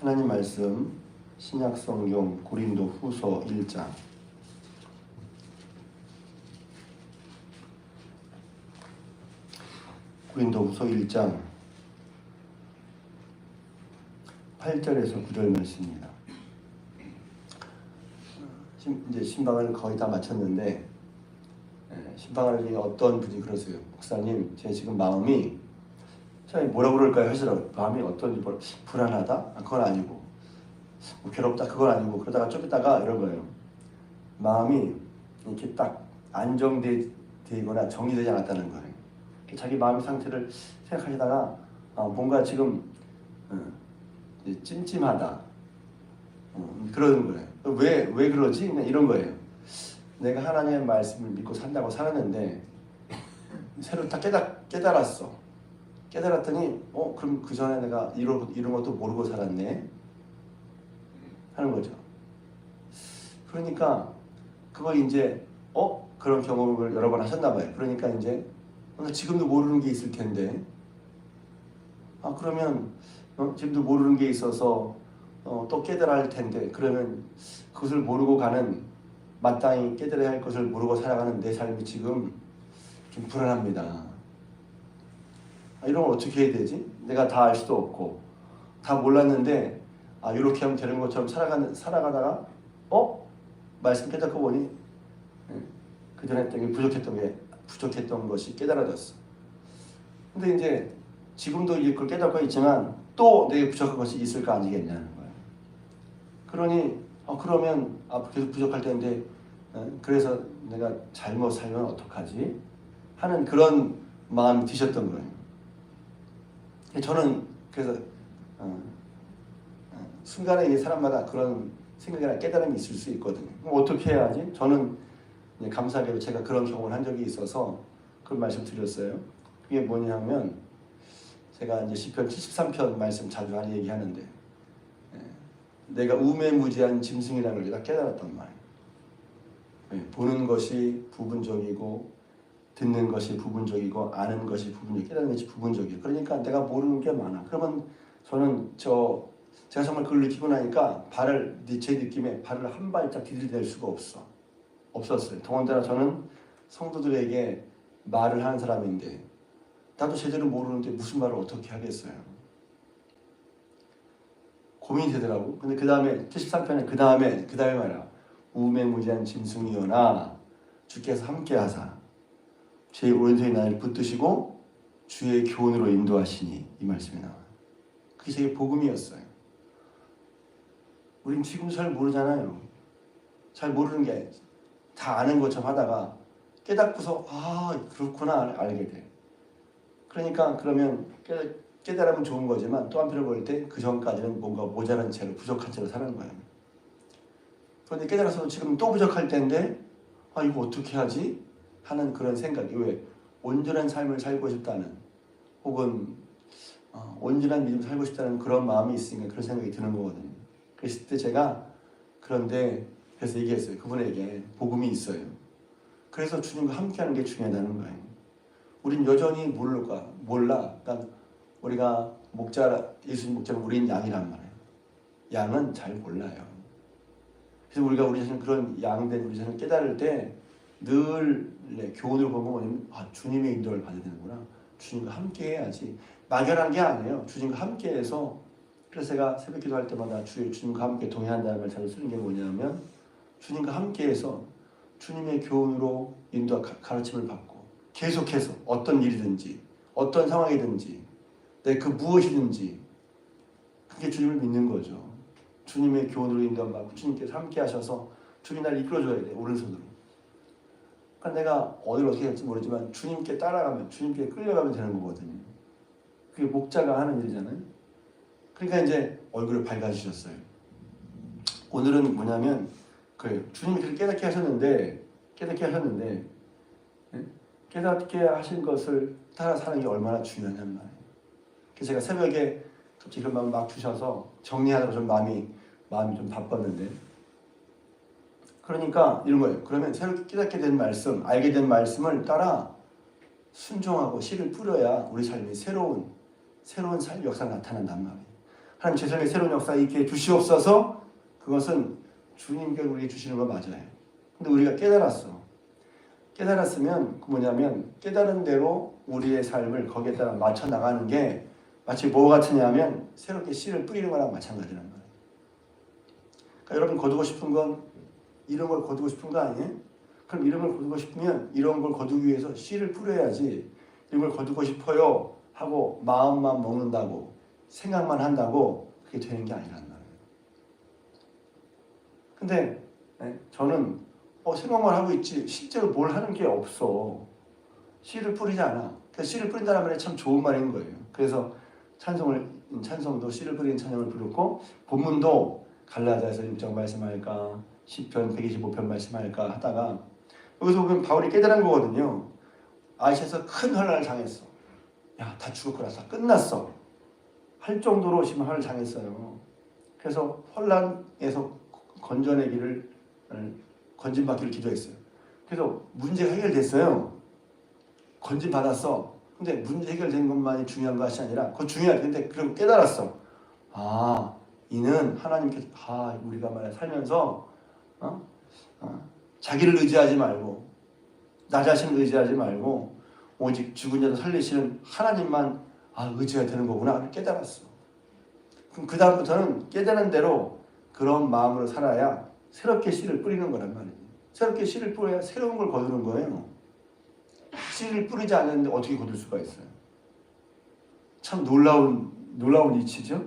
하나님 말씀 신약 성경 고린도 후서 1장 고린도 후서 1장 8절에서 9절 말씀입니다. 신- 이제 신방을 거의 다 마쳤는데 예, 신방을 중에 어떤 분이 그러세요. 목사님, 제 지금 마음이 참 뭐라 그럴까요? 하시더라고요. 마음이 어떤지 뭐 불안하다? 아, 그건 아니고 뭐 괴롭다? 그건 아니고 그러다가 좀 있다가 이런 거예요. 마음이 이렇게 딱 안정되거나 정리되지 않았다는 거예요. 자기 마음의 상태를 생각하시다가 아, 뭔가 지금 어, 찜찜하다 어, 그러는 거예요. 왜, 왜 그러지? 그냥 이런 거예요. 내가 하나님의 말씀을 믿고 산다고 살았는데 새로 딱 깨달, 깨달았어. 깨달았더니 어 그럼 그 전에 내가 이런 이런 것도 모르고 살았네 하는 거죠. 그러니까 그걸 이제 어 그런 경험을 여러 번 하셨나 봐요. 그러니까 이제 어, 나 지금도 모르는 게 있을 텐데 아 그러면 어, 지금도 모르는 게 있어서 어, 또 깨달아야 할 텐데 그러면 그것을 모르고 가는 마땅히 깨달아야 할 것을 모르고 살아가는 내 삶이 지금 좀 불안합니다. 아, 이런 걸 어떻게 해야 되지? 내가 다 알 수도 없고 다 몰랐는데 아 이렇게 하면 되는 것처럼 살아가는 살아가다가 어 말씀 깨닫고 보니 그 전에 했던 게 부족했던 게 부족했던 것이 깨달아졌어. 근데 이제 지금도 이제 그걸 깨닫고 있지만 또 내게 부족한 것이 있을 거 아니겠냐는 거야. 그러니 어, 그러면 아 계속 부족할 텐데 어, 그래서 내가 잘못 살면 어떡하지? 하는 그런 마음이 드셨던 거예요. 저는 그래서 어, 어, 순간에 이 사람마다 그런 생각이나 깨달음이 있을 수 있거든요. 어떻게 해야지? 저는 이제 감사하게도 제가 그런 경험을 한 적이 있어서 그런 말씀 드렸어요. 그게 뭐냐면 제가 이제 시편 73편 말씀 자주 하는 얘기하는데 예, 내가 우매무지한 짐승이라는 걸 깨달았단 말이에요. 예, 보는 것이 부분적이고 듣는 것이 부분적이고 아는 것이 부분적, 깨닫는 것이 부분적이에요. 그러니까 내가 모르는 게 많아. 그러면 저는 저 제가 정말 그걸 느끼고 나니까 발을 제 느낌에 발을 한 발짝 디딜댈 수가 없어. 없었어요. 더군다나 저는 성도들에게 말을 하는 사람인데 나도 제대로 모르는데 무슨 말을 어떻게 하겠어요. 고민이 되더라고. 근데 그 다음에 73편에 그 다음에 그 다음에 말이야. 우매무지한 짐승이여나 주께서 함께하사 제 오른손이 나를 붙드시고 주의 교훈으로 인도하시니 이 말씀이 나와요. 그게 제 복음이었어요. 우린 지금 잘 모르잖아요. 잘 모르는 게 다 아는 것처럼 하다가 깨닫고서 아 그렇구나 알게 돼. 그러니까 그러면 깨, 깨달으면 좋은 거지만 또 한편으로 볼 때 그 전까지는 뭔가 모자란 채로 부족한 채로 사는 거예요. 그런데 깨달아서 지금 또 부족할 때인데 아 이거 어떻게 하지? 하는 그런 생각이 왜 온전한 삶을 살고 싶다는 혹은 어, 온전한 믿음 살고 싶다는 그런 마음이 있으니까 그런 생각이 드는 거거든요. 그랬을 때 제가 그런데 그래서 얘기했어요. 그분에게 복음이 있어요. 그래서 주님과 함께하는 게 중요하다는 거예요. 우린 여전히 모를까 몰라. 그러니까 우리가 목자 예수님 목자는 우리는 양이란 말이에요. 양은 잘 몰라요. 그래서 우리가 우리 자신 그런 양된 우리 자신을 깨달을 때 늘 교훈을 보면 뭐냐면 아 주님의 인도를 받아야 되는구나. 주님과 함께 해야지. 막연한 게 아니에요. 주님과 함께 해서 그래서 제가 새벽 기도할 때마다 주, 주님과 함께 동행한다는 걸 자주 쓰는 게 뭐냐면 주님과 함께 해서 주님의 교훈으로 인도 가르침을 받고 계속해서 어떤 일이든지 어떤 상황이든지 내 그 무엇이든지 그게 주님을 믿는 거죠. 주님의 교훈으로 인도받고 주님께서 함께 하셔서 주님 나를 이끌어줘야 돼 오른손으로. 그러니까 내가 어디를 어떻게 할지 모르지만 주님께 따라가면 주님께 끌려가면 되는 거거든요. 그게 목자가 하는 일이잖아요. 그러니까 이제 얼굴을 밝아주셨어요. 오늘은 뭐냐면 그래요. 주님이 그렇게 깨닫게 하셨는데 깨닫게 하셨는데 예? 깨닫게 하신 것을 따라 사는 게 얼마나 중요하냔 말이에요. 그래서 제가 새벽에 갑자기 이런 마음 막 주셔서 정리하느라 좀 마음이 마음이 좀 바빴는데 그러니까 이런 거예요. 그러면 새롭게 깨닫게 된 말씀, 알게 된 말씀을 따라 순종하고 씨를 뿌려야 우리 삶이 새로운 새로운 삶 역사가 나타난단 말이에요. 하나님 제 삶에 새로운 역사 있게 주시옵소서 그것은 주님께 우리에게 주시는 거 맞아요. 근데 우리가 깨달았어. 깨달았으면 그 뭐냐면 깨달은 대로 우리의 삶을 거기에 따라 맞춰 나가는 게 마치 뭐 같으냐면 새롭게 씨를 뿌리는 거랑 마찬가지란 말이에요. 그러니까 여러분 거두고 싶은 건 이런 걸 거두고 싶은 거 아니에요? 그럼 이런 걸 거두고 싶으면 이런 걸 거두기 위해서 씨를 뿌려야지 이런 걸 거두고 싶어요 하고 마음만 먹는다고 생각만 한다고 그게 되는 게 아니란 말이에요. 근데 네, 저는 어, 생각만 하고 있지 실제로 뭘 하는 게 없어. 씨를 뿌리지 않아. 그러니까 씨를 뿌린다는 말이 참 좋은 말인 거예요. 그래서 찬송을 찬송도 씨를 뿌리는 찬양을 부르고 본문도 갈라디아서 1장 말씀할까 시편 125편 말씀할까 하다가 여기서 보면 바울이 깨달은 거거든요. 아시아에서 큰 혼란을 당했어. 야, 다 거라, 다 끝났어. 할 정도로 심한 혼란을 당했어요. 그래서 혼란에서 건져내기를 건진받기를 기도했어요. 그래서 문제가 해결됐어요. 건진 받았어. 근데 문제 해결된 것만이 중요한 것이 아니라 그거 중요하지. 근데 그리고 깨달았어. 아, 이는 하나님께서 아, 우리가 말해 살면서 어? 어? 자기를 의지하지 말고 나 자신을 의지하지 말고 오직 죽은 자도 살리시는 하나님만 아, 의지해야 되는 거구나 깨달았어. 그럼 그 다음부터는 깨달은 대로 그런 마음으로 살아야 새롭게 씨를 뿌리는 거란 말이에요. 새롭게 씨를 뿌려야 새로운 걸 거두는 거예요. 씨를 뿌리지 않는데 어떻게 거둘 수가 있어요? 참 놀라운 놀라운 이치죠.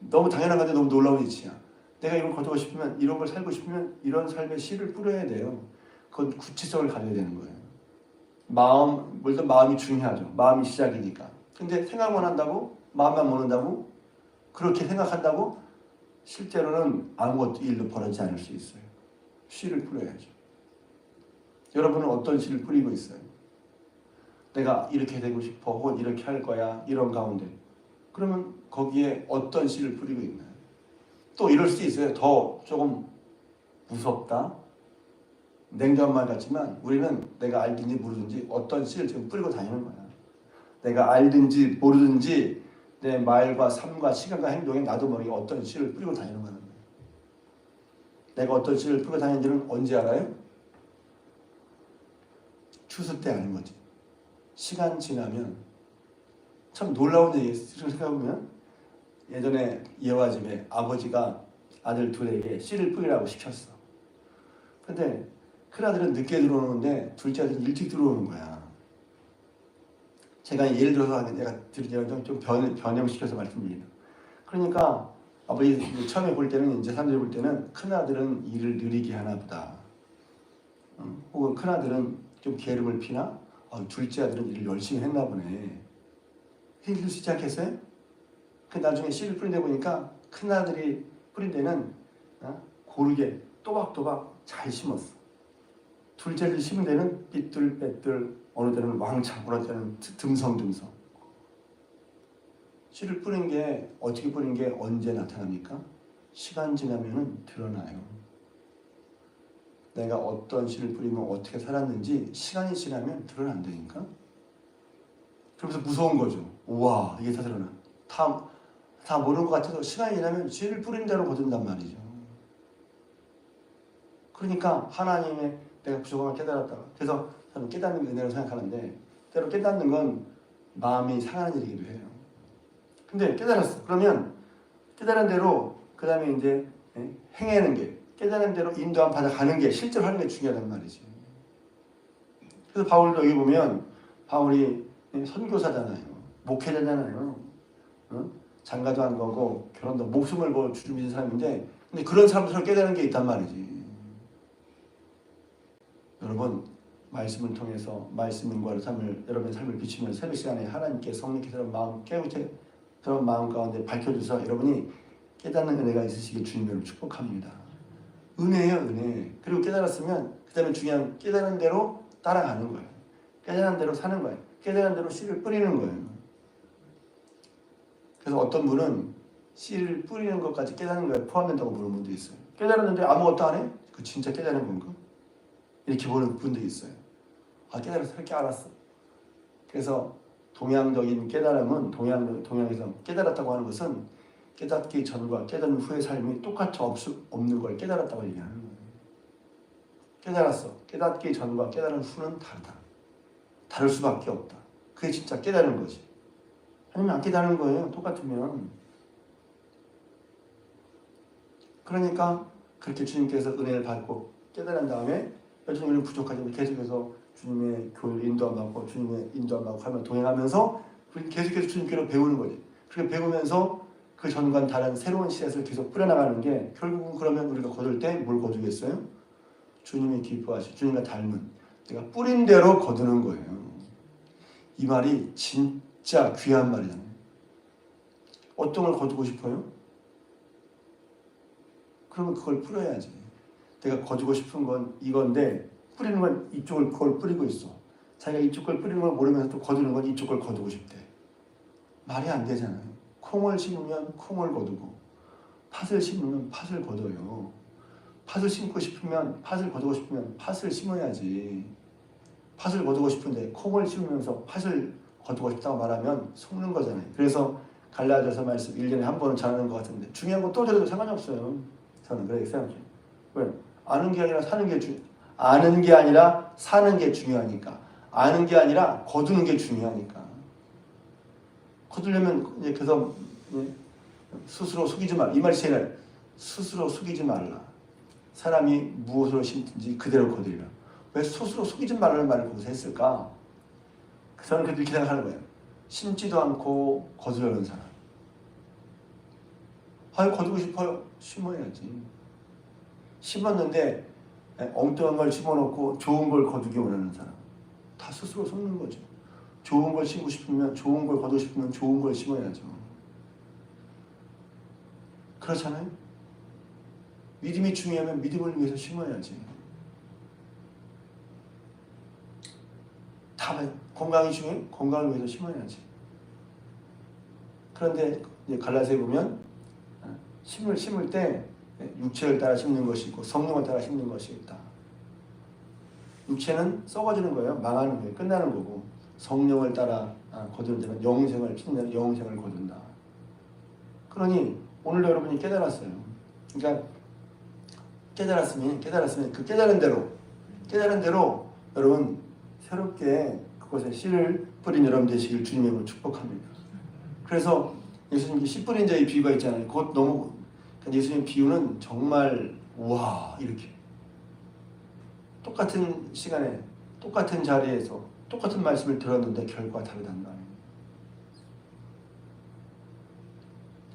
너무 당연한 건데 너무 놀라운 이치야. 내가 이걸 거두고 싶으면 이런 걸 살고 싶으면 이런 삶의 씨를 뿌려야 돼요. 그건 구체성을 가져야 되는 거예요. 마음 물론 마음이 중요하죠. 마음이 시작이니까. 근데 생각만 한다고 마음만 먹는다고 그렇게 생각한다고 실제로는 아무것도 일도 벌어지지 않을 수 있어요. 씨를 뿌려야죠. 여러분은 어떤 씨를 뿌리고 있어요? 내가 이렇게 되고 싶어 혹은 이렇게 할 거야 이런 가운데 그러면 거기에 어떤 씨를 뿌리고 있나요? 또 이럴 수 있어요. 더 조금 무섭다. 냉정한 말 같지만 우리는 내가 알든지 모르든지 어떤 씨를 지금 뿌리고 다니는 거야. 내가 알든지 모르든지 내 말과 삶과 시간과 행동에 나도 모르게 어떤 씨를 뿌리고 다니는 거야. 내가 어떤 씨를 뿌리고 다니는지는 언제 알아요? 추수 때 아는 거지. 시간 지나면 참 놀라운 얘기 생각해보면 예전에 예화 집에 아버지가 아들 둘에게 씨를 뿌리라고 시켰어. 근데 큰 아들은 늦게 들어오는데 둘째 아들은 일찍 들어오는 거야. 제가 예를 들어서 내가 드리자면 좀 변, 변형시켜서 말씀드립니다. 그러니까 아버지 처음에 볼 때는 이제 사람들이 볼 때는 큰 아들은 일을 느리게 하나 보다. 음, 혹은 큰 아들은 좀 게으름을 피나 어, 둘째 아들은 일을 열심히 했나 보네. 있지 않겠어요? 그 나중에 씨를 뿌린데 보니까 큰 아들이 뿌린 데는 어? 고르게 또박또박 잘 심었어. 둘째를 심은 데는 삐뚤빼뚤 어느 때는 왕창 어느 때는 듬성듬성. 씨를 뿌린 게 어떻게 뿌린 게 언제 나타납니까? 시간 지나면은 드러나요. 내가 어떤 씨를 뿌리면 어떻게 살았는지 시간이 지나면 드러난다니까. 그러면서 무서운 거죠. 우와 이게 다 드러나. 다, 다 모르는 것 같아도 시간이 지나면 씨를 뿌린 대로 거둔단 말이죠. 그러니까 하나님의 내가 부족함을 깨달았다. 그래서 저는 깨닫는 게 은혜로 생각하는데 때로 깨닫는 건 마음이 상하는 일이기도 해요. 근데 깨달았어. 그러면 깨달은 대로 그 다음에 이제 예, 행하는 게 깨달은 대로 인도함 받아가는 게 실제로 하는 게 중요하단 말이지. 그래서 바울도 여기 보면 바울이 선교사잖아요. 목회자잖아요. 어? 장가도 한 거고 결혼도 목숨을 걸 주름진 사람인데 근데 그런 사람들을 깨달은 게 있단 말이지. 여러분 말씀을 통해서 말씀과 삶을 여러분의 삶을 비추면 새벽 시간에 하나님께 성령께서 마음 깨우쳐 그런 마음 가운데 밝혀주서 여러분이 깨닫는 은혜가 있으시길 주님으로 축복합니다. 은혜예요, 은혜. 그리고 깨달았으면 그 다음에 중요한 깨달은 대로 따라가는 거예요. 깨달은 대로 사는 거예요. 깨달은 대로 씨를 뿌리는 거예요. 그래서 어떤 분은 씨를 뿌리는 것까지 깨닫는 거에 포함된다고 보는 분도 있어요. 깨달았는데 아무것도 안 해? 그 진짜 깨달은 건가? 이렇게 보는 분도 있어요. 아 깨달아서 할게 알았어. 그래서 동양적인 깨달음은 동양 동양에서 깨달았다고 하는 것은 깨닫기 전과 깨달은 후의 삶이 똑같이 없, 없는 걸 깨달았다고 얘기하는 거예요. 깨달았어. 깨닫기 전과 깨달은 후는 다르다. 다를 수밖에 없다. 그게 진짜 깨달은 거지. 안 깨달은 거예요. 똑같으면. 그러니까 그렇게 주님께서 은혜를 받고 깨달은 다음에 여전히 우리는 부족하지만 계속해서 주님의 교회 인도 안 받고 주님의 인도 안 받고 하면 동행하면서 계속해서 주님께로 배우는 거지. 그렇게 배우면서 그 전과는 다른 새로운 씨앗을 계속 뿌려나가는 게 결국은 그러면 우리가 거둘 때 뭘 거두겠어요? 주님이 기뻐하시 주님과 닮은 내가 뿌린 대로 거두는 거예요. 이 말이 진 짜 귀한 말이잖아요. 어떤 걸 거두고 싶어요? 그러면 그걸 뿌려야지. 내가 거두고 싶은 건 이건데 뿌리는 건 이쪽을 그걸 뿌리고 있어. 자기가 이쪽 걸 뿌리는 걸 모르면서 또 거두는 건 이쪽 걸 거두고 싶대. 말이 안 되잖아요. 콩을 심으면 콩을 거두고 팥을 심으면 팥을 거둬요. 팥을 심고 싶으면 팥을 거두고 싶으면 팥을 심어야지. 팥을 거두고 싶은데 콩을 심으면서 팥을 거두고 싶다고 말하면 속는 거잖아요. 그래서 갈라져서 말씀 1년에 한 번은 전하는 것 같은데 중요한 건 또 저래도 상관이 없어요. 저는 그렇게 생각해요. 왜? 아는 게 아니라 사는 게 중, 아는 게 아니라 사는 게 중요하니까. 아는 게 아니라 거두는 게 중요하니까. 거두려면 이제 그래서 예, 스스로 속이지 말라. 이 말이 제일 스스로 속이지 말라. 사람이 무엇으로 심든지 그대로 거두리라. 왜 스스로 속이지 말라는 말을 거기서 했을까? 저는 그렇게 생각하는 거예요. 심지도 않고 거두려는 사람. 아유 거두고 싶어요. 심어야지. 심었는데 예, 엉뚱한 걸 심어놓고 좋은 걸 거두기 원하는 사람. 다 스스로 속는 거죠. 좋은 걸 심고 싶으면 좋은 걸 거두고 싶으면 좋은 걸 심어야죠. 그렇잖아요. 믿음이 중요하면 믿음을 위해서 심어야지. 다 건강이 중요해? 건강을 위해서 심어야지. 그런데 갈라디아에 보면 어, 심을 심을 때 육체를 따라 심는 것이 있고 성령을 따라 심는 것이 있다. 육체는 썩어지는 거예요. 망하는 거예요. 끝나는 거고 성령을 따라 아, 자는 영생을 피는 영생을 거둔다. 그러니 오늘 여러분이 깨달았어요. 그러니까 깨달았으면 깨달았으면 그 깨달은 대로 깨달은 대로 여러분 새롭게 그것에 씨를 뿌린 여러분 되시길 주님으로 축복합니다. 그래서 예수님 씨 뿌린 자의 비유가 있잖아요. 그것 너무 예수님 비유는 정말 와 이렇게 똑같은 시간에 똑같은 자리에서 똑같은 말씀을 들었는데 결과가 다르단 말이에요.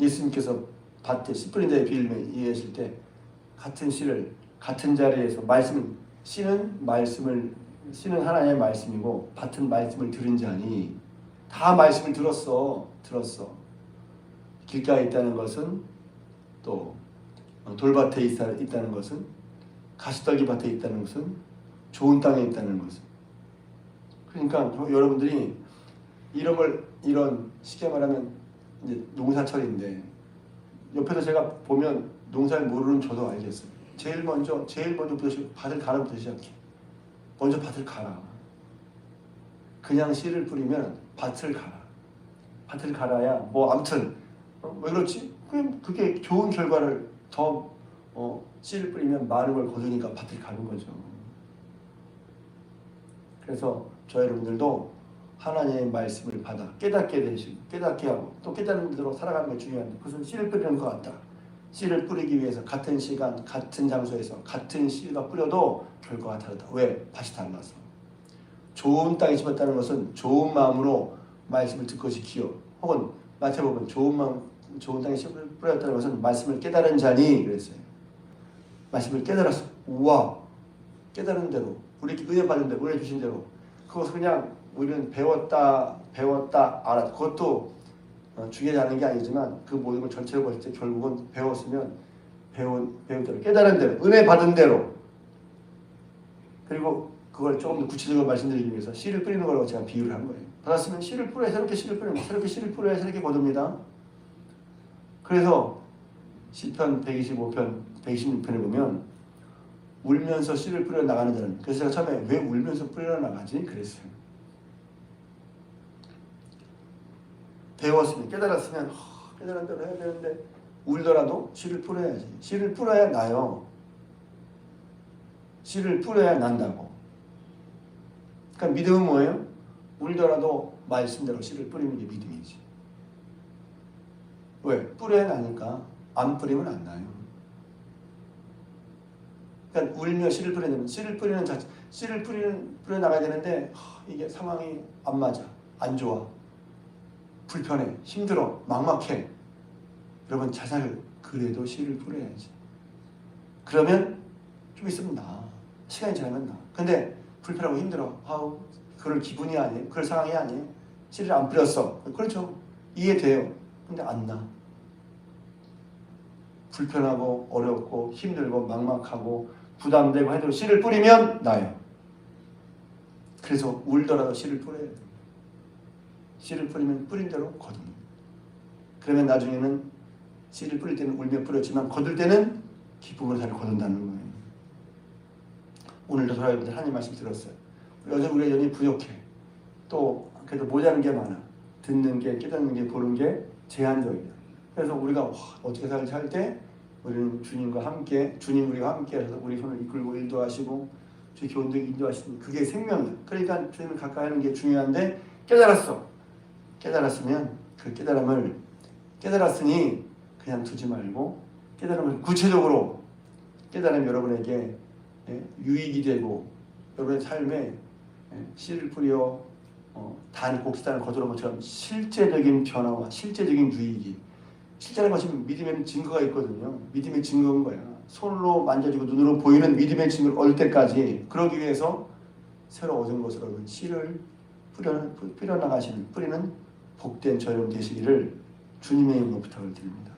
예수님께서 밭에 씨 뿌린 자의 비유를 이해하실 때 같은 씨를 같은 자리에서 말씀 씨는 말씀을 씨는 하나님의 말씀이고 밭은 말씀을 들은 자니 다 말씀을 들었어 들었어 길가에 있다는 것은 또 돌밭에 있다는 것은 가시떨기 밭에 있다는 것은 좋은 땅에 있다는 것은 그러니까 여러분들이 걸 이런 쉽게 말하면 이제 농사철인데 옆에서 제가 보면 농사를 모르는 저도 알겠어요. 제일 먼저 제일 먼저부터 밭을 갈아부터 시작해. 먼저 밭을 갈아. 그냥 씨를 뿌리면 밭을 갈아. 밭을 갈아야 뭐 아무튼 어, 왜 그렇지? 그게, 그게 좋은 결과를 더 어, 씨를 뿌리면 많은 걸 거두니까 밭을 가는 거죠. 그래서 저 여러분들도 하나님의 말씀을 받아 깨닫게 되시고 깨닫게 하고 또 깨닫는 대로 살아가는 게 중요한데 그것은 씨를 뿌리는 것 같다. 씨를 뿌리기 위해서 같은 시간, 같은 장소에서 같은 씨가 뿌려도 결과가 다르다. 왜? 밭이 달라서. 좋은 땅에 심었다는 것은 좋은 마음으로 말씀을 듣 것이 기여. 혹은 마태복음 좋은 마음, 좋은 땅에 뿌렸다는 것은 말씀을 깨달은 자니 그랬어요. 말씀을 깨달았어. 우와, 깨달은 대로 우리 은혜 받은 대로 은혜 주신 대로 그것을 그냥 우리는 배웠다 배웠다 알았. 그것도 어, 중요하는 게 아니지만 그 모든 걸 전체를 봤을 때 결국은 배웠으면 배운 배운 대로 깨달은 대로 은혜 받은 대로 그리고 그걸 조금 더 구체적으로 말씀드리기 위해서 씨를 뿌리는 걸로 제가 비유를 한 거예요. 받았으면 씨를 뿌려야 새롭게 씨를 뿌리는 새롭게 씨를 뿌려야 새롭게 거둡니다. 그래서 시편 125편 126편에 보면 울면서 씨를 뿌려 나가는 자는 그래서 제가 처음에 왜 울면서 뿌려 나가지 그랬어요. 배웠으면 깨달았으면 하, 깨달은 대로 해야 되는데 울더라도 씨를 뿌려야지. 씨를 뿌려야 나요. 씨를 뿌려야 난다고. 그러니까 믿음은 뭐예요? 울더라도 말씀대로 씨를 뿌리는 게 믿음이지. 왜? 뿌려야 나니까 안 뿌리면 안 나요. 그러니까 울며 씨를 뿌리는 씨를 뿌리는 자체 씨를 뿌리는 뿌려 나가야 되는데 하, 이게 상황이 안 맞아 안 좋아 불편해 힘들어 막막해. 여러분 자살 그래도 씨를 뿌려야지. 그러면 좀 있으면 나. 시간이 지나면 나. 근데 불편하고 힘들어. 아우 그럴 기분이 아니에요? 그럴 상황이 아니에요? 씨를 안 뿌렸어. 그렇죠. 이해돼요. 근데 안 나. 불편하고 어렵고 힘들고 막막하고 부담되고 해도 씨를 뿌리면 나요. 그래서 울더라도 씨를 뿌려야 돼요. 씨를 뿌리면 뿌린 대로 거둡니다. 그러면 나중에는 씨를 뿌릴 때는 울며 뿌렸지만 거둘 때는 기쁨으로 잘 거둔다는 거예요. 오늘도 돌아오면서 하나님 말씀 들었어요. 여전 우리가 여전히 부족해. 또 그래도 모자란 게 많아. 듣는 게 깨닫는 게 보는 게 제한적이야. 그래서 우리가 와, 어떻게 할때 우리는 주님과 함께 주님 우리와 함께 해서 우리 손을 이끌고 인도하시고 주 교훈도 인도하시는 그게 생명이야. 그러니까 주님을 가까이 하는 게 중요한데 깨달았어. 깨달았으면 그 깨달음을 깨달았으니 그냥 두지 말고 깨달음을 구체적으로 깨달음 여러분에게 예, 유익이 되고 여러분의 삶에 예, 씨를 뿌려 어, 단 곡식단을 거두는 것처럼 실제적인 변화와 실제적인 유익이 실제라는 것이 믿음에는 증거가 있거든요. 믿음의 증거인 거야. 손으로 만져지고 눈으로 보이는 믿음의 증거를 얻을 때까지 그러기 위해서 새로 얻은 것으로 그 씨를 뿌려, 뿌려 나가시는 뿌리는 복된 저염 되시기를 주님의 이름으로 부탁을 드립니다.